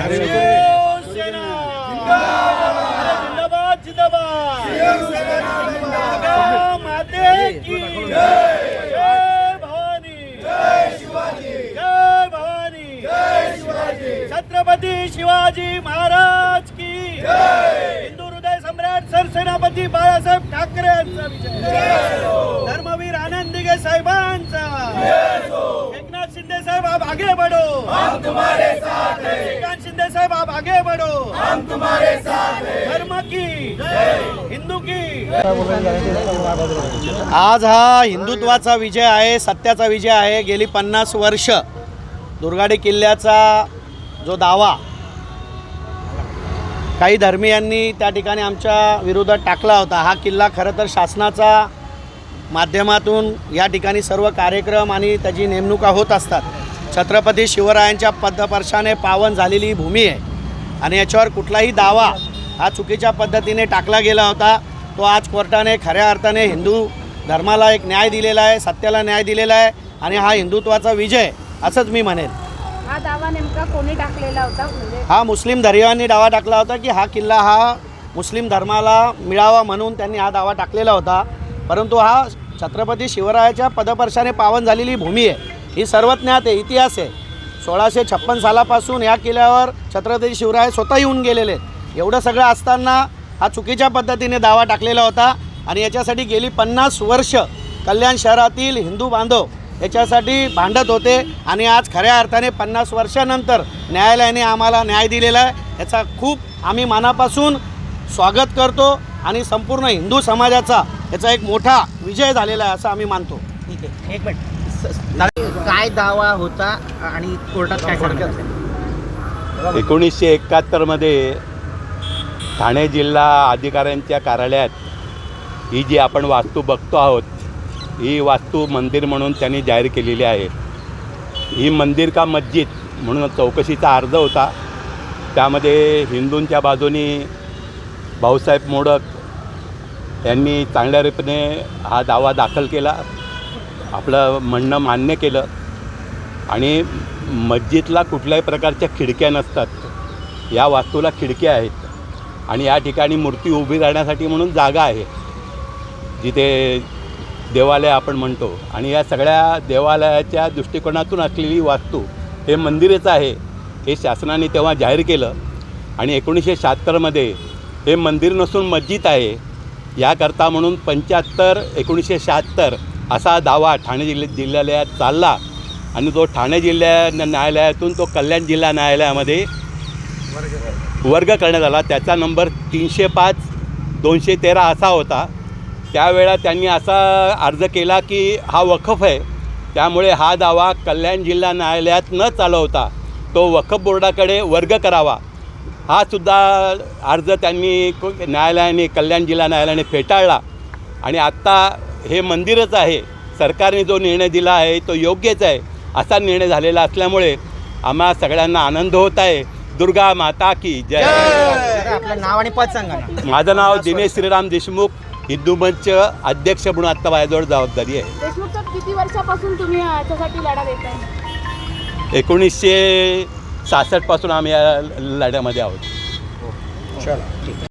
शिवसेना जिंदाबाद. जिंदाबाद जय माते की. जय भवानी. जय शिवाजी. जय भवानी. जय शिवाजी. छत्रपती शिवाजी महाराज की. हिंदू हृदय सम्राट सरसेनापती बाळासाहेब ठाकरे यांचा विजय. धर्मवीर आनंद दिघे साहेबांचा. एकनाथ शिंदे साहेब आप आगे बढ़ो हम तुम्हारे साथ हैं श्रीकांत शिंदे साहेब आप आगे बढ़ो. हम तुम्हारे साथ हैं। धर्म की हिंदू की. आज हा हिंदुत्वाचा विजय आहे सत्याचा विजय आहे. गेली पन्नास वर्ष दुर्गाडी किल्ल्याचा जो दावा काही धर्मीयांनी त्या ठिकाणी आमच्या विरोधात टाकला होता. हा किल्ला खरं तर शासनाचा माध्यमातून या ठिकाणी सर्व कार्यक्रम आणि त्याची नेमणुका होत असतात. छत्रपती शिवरायांच्या पदस्पर्शाने पावन झालेली ही भूमी आहे. आणि याच्यावर कुठलाही दावा हा चुकीच्या पद्धतीने टाकला गेला होता. तो आज कोर्टाने खऱ्या अर्थाने हिंदू धर्माला एक न्याय दिलेला आहे सत्याला न्याय दिलेला आहे आणि हा हिंदुत्वाचा विजय असंच मी म्हणेन. हा दावा नेमका कोणी टाकलेला होता? म्हणजे हा मुस्लिम धर्मियांनी दावा टाकला होता की हा किल्ला हा मुस्लिम धर्माला मिळावा म्हणून त्यांनी हा दावा टाकलेला होता. परंतु हा छत्रपती शिवरायाच्या पदपर्शाने पावन झालेली भूमी आहे. ही सर्वज्ञात आहे इतिहास आहे. सोळाशे छप्पन सालापासून या किल्ल्यावर छत्रपती शिवराय स्वतः येऊन गेलेले. एवढं सगळं असताना हा चुकीच्या पद्धतीने दावा टाकलेला होता आणि याच्यासाठी गेली पन्नास वर्ष कल्याण शहरातील हिंदू बांधव याच्यासाठी भांडत होते आणि आज खऱ्या अर्थाने पन्नास वर्षानंतर न्यायालयाने आम्हाला न्याय दिलेला आहे. याचा खूप आम्ही मनापासून स्वागत करतो आणि संपूर्ण हिंदू समाजाचा याचा एक मोठा विजय झालेला आहे असं आम्ही मानतो. ठीक आहे. एक मिनिट. काय दावा होता आणि कोर्टात काय सांगितलं एकोणीसशे एकाहत्तरमध्ये ठाणे जिल्हा अधिकाऱ्यांच्या कार्यालयात ही जी आपण वास्तू बघतो आहोत ही वास्तू मंदिर म्हणून त्यांनी जाहीर केलेली आहे. ही मंदिर का मस्जिद म्हणून चौकशीचा अर्ज होता. त्यामध्ये हिंदूंच्या बाजूनी भाऊसाहेब मोडक यांनी चांगल्या रीतीने हा दावा दाखल केला. आपलं म्हणणं मान्य केलं. आणि मस्जिदला कुठल्याही प्रकारच्या खिडक्या नसतात. या वास्तूला खिडक्या आहेत. आणि या ठिकाणी मूर्ती उभी राहण्यासाठी म्हणून जागा आहे. जिथे देवालय आपण म्हणतो. आणि या सगळ्या देवालयाच्या दृष्टिकोनातून असलेली वास्तू हे मंदिरच आहे. हे शासनाने तेव्हा जाहीर केलं. आणि एकोणीसशे शहात्तरमध्ये हे मंदिर नसून मस्जिद आहे. याकरता म्हणून पंच्याहत्तर एकोणीसशे शहात्तर असा दावा ठाणे जिल्ह्या जिल्ह्यालयात चालला. आणि तो ठाणे जिल्ह्या न्यायालयातून तो कल्याण जिल्हा न्यायालयामध्ये वर्ग करण्यात आला. त्याचा नंबर तीनशे पाच दोनशे तेरा असा होता. त्यावेळा त्यांनी असा अर्ज केला की हा वखफ आहे. त्यामुळे हा दावा कल्याण जिल्हा न्यायालयात न चालवता तो वखफ बोर्डाकडे वर्ग करावा. हा सुद्धा अर्ज त्यांनी न्यायालयाने कल्याण जिल्हा न्यायालयाने फेटाळला. आणि आत्ता हे मंदिरच आहे. सरकारने जो निर्णय दिला आहे तो योग्यच आहे. असा निर्णय झालेला असल्यामुळे आम्हा सगळ्यांना आनंद होत आहे. दुर्गा माता की जय. आपलं नाव आणि पद सांगा ना. माझं नाव दिनेश श्रीराम देशमुख. हिंदू मंच अध्यक्ष म्हणून आत्ता माझ्याजवळ जबाबदारी आहे. देशमुख साहेब किती वर्षापासून तुम्ही याच्यासाठी लढा देताय? एकोणीसशे सहासष्टपासून आम्ही या लढ्यामध्ये आहोत. चला. ठीक आहे.